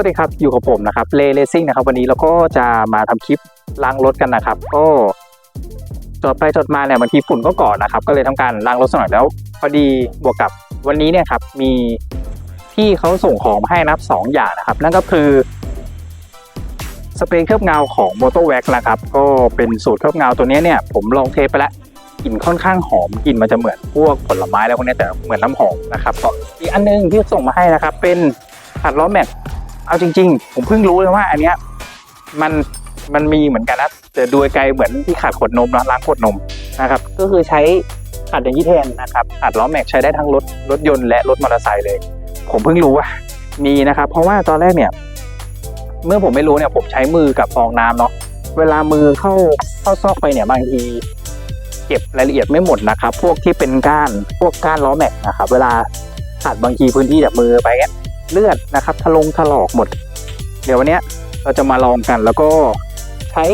วัสดีครับ อยู่กับผมนะครับเลเลซิ่งนะครับ วันนี้เราก็จะมาทำคลิปล้างรถกันนะครับ ก็จอดไปจอดมาเนี่ยบางทีฝุ่นก็ก่อนะครับ ก็เลยทำการล้างรถสักหน่อยแล้ว พอดีบวกกับวันนี้เนี่ยครับมีพี่เขาส่งของมาให้นับสองอย่างนะครับ นั่นก็คือสเปรย์เคลือบเงาของ m o t o w a x นะครับ ก็เป็นสูตรเคลือบเงาตัวนี้เนี่ยผมลองเทไปแล้วกลิ่นค่อนข้างหอมกลิ่นมันจะเหมือนพวกผลไม้แล้วพวกนี้แต่เหมือนน้ำหอมนะครับก็อีกอันนึงที่ส่งมาให้นะครับ เป็นขัดล้อแม็ก เอาจริง ๆ ผมเพิ่งรู้เลยว่า อันเนี้ยมันมันมีเหมือนกันนะแต่โดยไกลเหมือนที่ขัดขวดนมนะล้างขวดนมนะครับ ก็คือใช้ขัดอย่างนี้แทนนะครับขัดล้อแม็กใช้ได้ทั้งรถรถยนต์และรถมอเตอร์ไซค์เลย ผมเพิ่งรู้ว่ามีนะครับ เพราะว่าตอนแรกเนี่ย เมื่อผมไม่รู้เนี่ยผมใช้มือกับฟองน้ำเนาะเวลามือเข้าเข้าซอกไปเนี่ยบางทีเก็บรายละเอียดไม่หมดนะครับ พวกที่เป็นก้านพวกก้านล้อแม็กนะครับ เวลาขัดบางทีพื้นที่จากมือไปเงี้ย เลือดนะครับทะลงถลอกหมด เดี๋ยววันนี้เราจะมาลองกันแล้วก็ใช้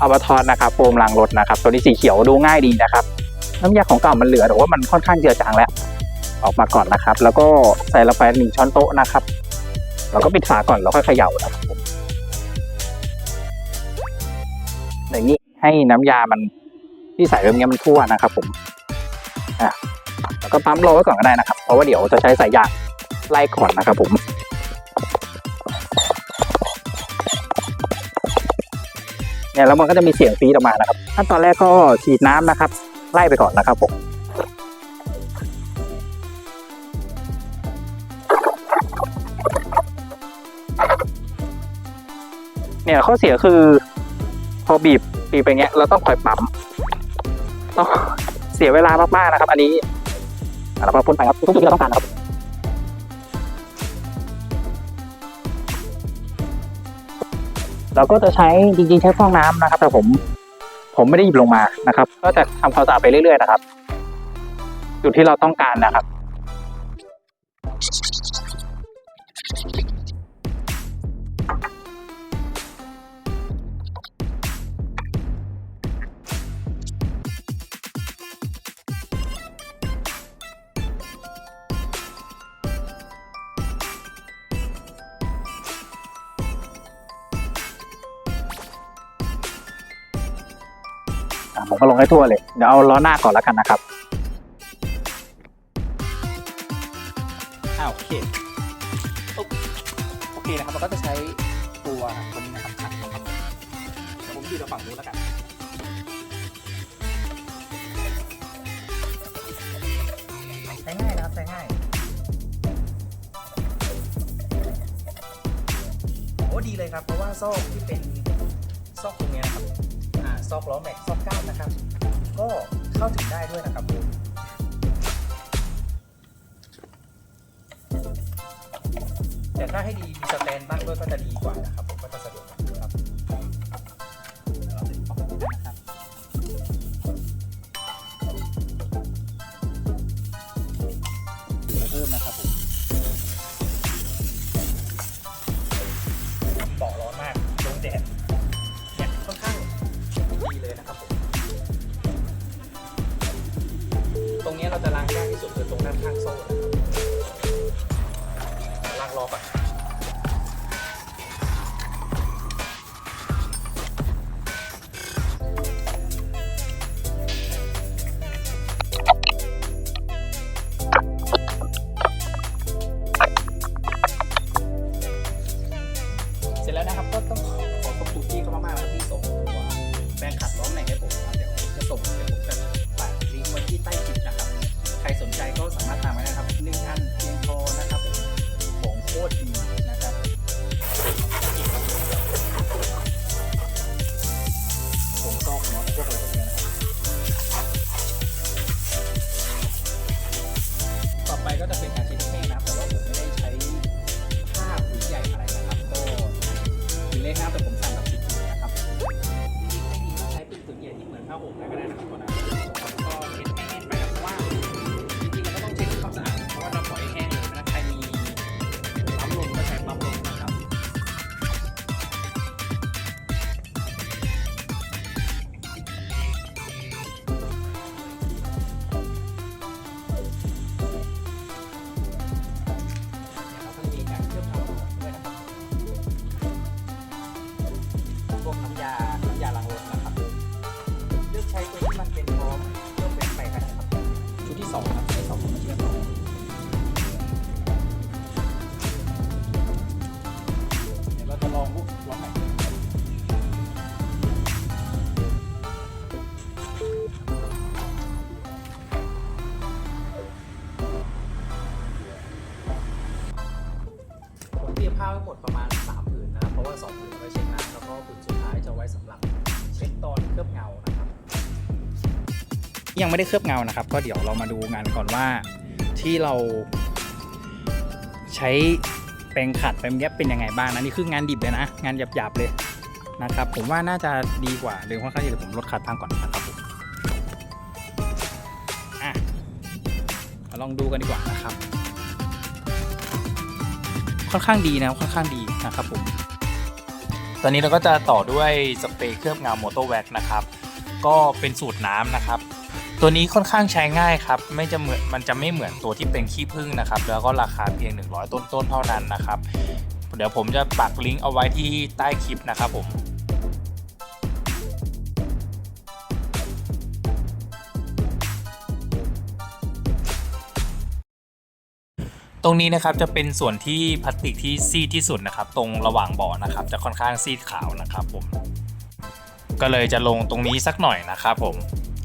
อัลบาทอนนะครับโฟมล้างรถนะครับ ตัวนี้สีเขียวดูง่ายดีนะครับ น้ำยาของเก่ามันเหลือแต่ว่ามันค่อนข้างเจือจางแล้ว ออกมาก่อนนะครับ แล้วก็ใส่ลงไปหนึ่งช้อนโต๊ะนะครับเราก็ปิดฝาก่อนแล้วค่อยเขย่านะครับผมอย่างนี้ให้น้ำยามันที่ใส่แบบนี้มันทั่วนะครับ ผมอะแล้วก็ปั๊มรอไว้ก่อนก็ได้นะครับ เพราะว่าเดี๋ยวจะใช้สายยาง ไล่ก่อนนะครับผมเนี่ยแล้วมันก็จะมีเสียงฟีดออกมานะครับขั้นตอนแรกก็ฉีดน้ำนะครับ ไล่ไปก่อนนะครับผมเนี่ยข้อเสียคือ พอบีบบีบไปเงี้ยเราต้องคอยปั๊มต้องเสียเวลามากๆนะครับ อันนี้เราพ่นไปครับทุกที่เราต้องการครับ เราก็จะใช้จริงๆใช้ฟองน้ำนะครับ แต่ผม ผมไม่ได้หยิบลงมานะครับ ก็จะทำความสะอาดไปเรื่อยๆนะครับ จุดที่เราต้องการนะครับ ผมก็ลงให้ทั่วเลย เดี๋ยวเอาล้อหน้าก่อนแล้วกันนะครับอ่าโอเคปุ๊บโอเคนะครับ เราก็จะใช้ตัวตัวนี้นะครับขัดนะครับเดี๋ยวผมยืนเอาฝั่งนู้นแล้วกันใช้ง่ายนะครับใช้ง่าย โอ้ดีเลยครับ เพราะว่าซอกที่เป็น ออกล้อแม็กซอกก้านนะครับ ก็เข้าถึงได้ด้วยนะครับผมแต่ถ้าให้ดีมีสแตนบ้างด้วยก็จะดีกว่านะครับผมก็จะสะดวกกว่าครับเราจะปรับนะครับเพิ่มนะครับผม ยังไม่ได้เคลือบเงานะครับ ก็เดี๋ยวเรามาดูงานก่อนว่าที่เรา ใช้แปรงขัดแปรงแยบเป็นยังไงบ้างนะนี่คืองานดิบเลยนะ งานหยาบๆเลยนะครับ ผมว่าน่าจะดีกว่าเรื่อค่อนข้างที่จะผมลดขาดทางก่อนนะครับผมอะมาลองดูกันดีกว่านะครับ ค่อนข้างดีนะค่อนข้างดีนะครับผมตอนนี้เราก็จะต่อด้วยสเปรย์เคลือบเงาโมโตแว็กนะครับ ก็เป็นสูตรน้ำนะครับ ตัวนี้ค่อนข้างใช้ง่ายครับ ไม่จะเหมือนมันจะไม่เหมือนตัวที่เป็นขี้ผึ้งนะครับ แล้วก็ราคาเพียง 100 ต้นๆเท่านั้นนะครับ เดี๋ยวผมจะปักลิงก์เอาไว้ที่ใต้คลิปนะครับผมตรงนี้นะครับจะเป็นส่วนที่พลาสติกที่ซีดที่สุดนะครับ ตรงระหว่างเบาะนะครับ จะค่อนข้างซีดขาวนะครับผม ก็เลยจะลงตรงนี้สักหน่อยนะครับผม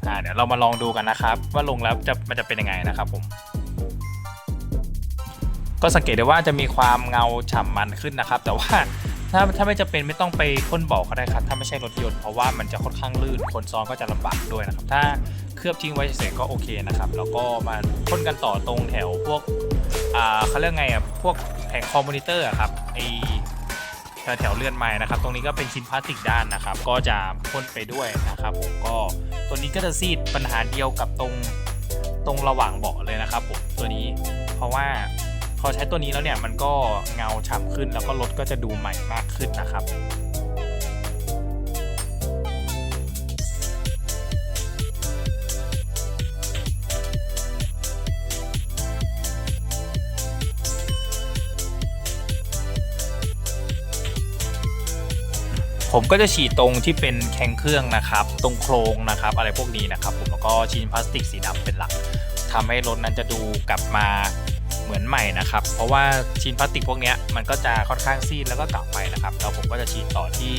อ่าเดี๋ยวเรามาลองดูกันนะครับ ว่าลงแล้วจะมันจะเป็นยังไงนะครับผม ก็สังเกตได้ว่าจะมีความเงาฉ่ำมันขึ้นนะครับ แต่ว่าถ้าถ้าไม่จะเป็นไม่ต้องไปพ่นเบาะก็ได้ครับถ้าไม่ใช่รถยนต์เพราะว่ามันจะค่อนข้างลื่นคนซ้อนก็จะลำบากด้วยนะครับ ถ้าเคลือบทิ้งไว้เฉยๆก็โอเคนะครับ แล้วก็มาพ่นกันต่อตรงแถวพวกอ่าเขาเรียกไงอะพวกแผงคอมมอนิเตอร์อะครับไอแถวแถวเลื่อนไม้นะครับ ตรงนี้ก็เป็นชิ้นพลาสติกด้านนะครับ ก็จะพ่นไปด้วยนะครับ ผมก็ ตัวนี้ก็จะซีดปัญหาเดียวกับตรงตรงระหว่างเบาะเลยนะครับผมตัวนี้ เพราะว่าพอใช้ตัวนี้แล้วเนี่ยมันก็เงาฉ่ำขึ้นแล้วก็รถก็จะดูใหม่มากขึ้นนะครับ ผมก็จะฉีดตรงที่เป็นแข้งเครื่องนะครับ ตรงโครงนะครับ อะไรพวกนี้นะครับผมแล้วก็ชิ้นพลาสติกสีดำเป็นหลักทำให้รถนั้นจะดูกลับมาเหมือนใหม่นะครับ เพราะว่าชิ้นพลาสติกพวกนี้มันก็จะค่อนข้างซีดแล้วก็เก่าไปนะครับแล้วผมก็จะฉีดต่อที่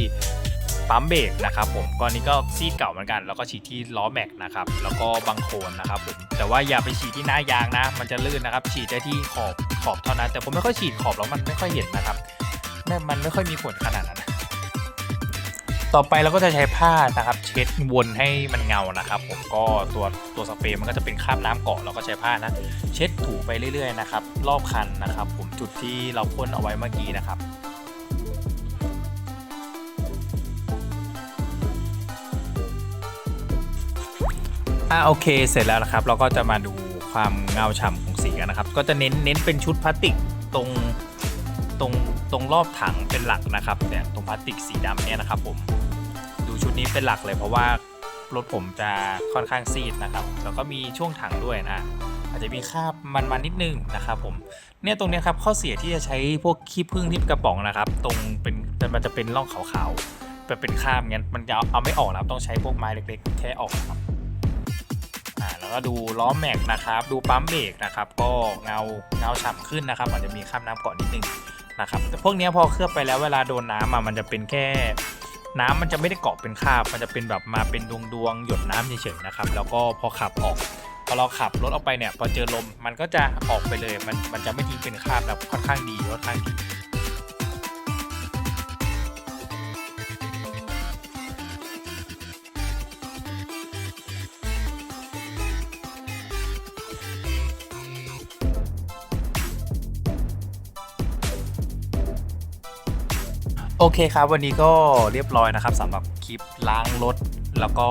ปั๊มเบรกนะครับผมก้อนนี้ก็ซีดเก่าเหมือนกัน แล้วก็ฉีดที่ล้อแม็กนะครับแล้วก็บังโคลนนะครับผมแต่ว่าอย่าไปฉีดที่หน้ายางนะ มันจะลื่นนะครับ ฉีดได้ที่ขอบขอบเท่านั้น แต่ผมไม่ค่อยฉีดขอบแล้วมันไม่ค่อยเห็นนะครับมันไม่ค่อยมีผลขนาดนั้น ต่อไปเราก็จะใช้ผ้านะครับ เช็ดวนให้มันเงานะครับ ผมก็ตัวตัวสเปรย์มันก็จะเป็นคราบน้ำเกาะเราก็ใช้ผ้านะเช็ดถูไปเรื่อยๆนะครับ รอบคันนะครับ ผมจุดที่เราพ่นเอาไว้เมื่อกี้นะครับอ่าโอเคเสร็จแล้วนะครับ เราก็จะมาดูความเงาฉ่ำของสีกันนะครับ ก็จะเน้นเน้นเป็นชุดพลาสติกตรง ตรงตรงรอบถังเป็นหลักนะครับเนี่ยตรงพลาสติกสีดำเนี่ยนะครับ ผมดูชุดนี้เป็นหลักเลยเพราะว่ารถผมจะค่อนข้างซีดนะครับ แล้วก็มีช่วงถังด้วยนะ อาจจะมีคราบมันๆนิดนึงนะครับผมเนี่ยตรงนี้ครับข้อเสียที่จะใช้พวกขี้ผึ้งที่เป็นกระป๋องนะครับ ตรงเป็นมันจะเป็นร่องขาวๆแบบเป็นคราบงั้นมันจะเอาเอาไม่ออกนะครับต้องใช้พวกไม้เล็กๆแค่ออกนะครับอ่าแล้วก็ดูล้อแม็กนะครับ ดูปั๊มเบรกนะครับ ก็เงาเงาฉ่ำขึ้นนะครับ อาจจะมีคราบน้ำเกาะนิดนึง นะครับแต่พวกนี้พอเคลือบไปแล้วเวลาโดนน้ำอะมันจะเป็นแค่น้ำมันจะไม่ได้เกาะเป็นคราบ มันจะเป็นแบบมาเป็นดวงดวงๆหยดน้ำเฉยๆนะครับ แล้วก็พอขับออก พอเราขับรถออกไปเนี่ย พอเจอลม มันก็จะออกไปเลย มันมันจะไม่ทิ้งเป็นคราบแบบค่อนข้างดีค่อนข้างดี โอเคครับ วันนี้ก็เรียบร้อยนะครับสำหรับคลิปล้างรถ แล้วก็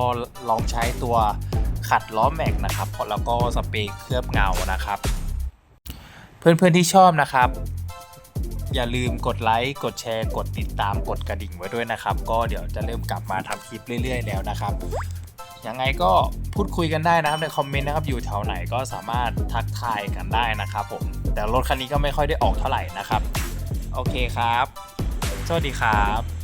ลองใช้ตัวขัดล้อแม็กนะครับแล้วก็สเปรย์เคลือบเงานะครับ เพื่อนๆที่ชอบนะครับ อย่าลืมกดไลค์กดแชร์ กดติดตามกดกระดิ่งไว้ด้วยนะครับ ก็เดี๋ยวจะเริ่มกลับมาทำคลิปเรื่อยๆ แล้วนะครับยังไงก็พูดคุยกันได้นะครับในคอมเมนต์นะครับอยู่แถวไหนก็สามารถทักทายกันได้นะครับผมแต่รถคันนี้ก็ไม่ค่อยได้ออกเท่าไหร่นะครับ โอเคครับ สวัสดีครับ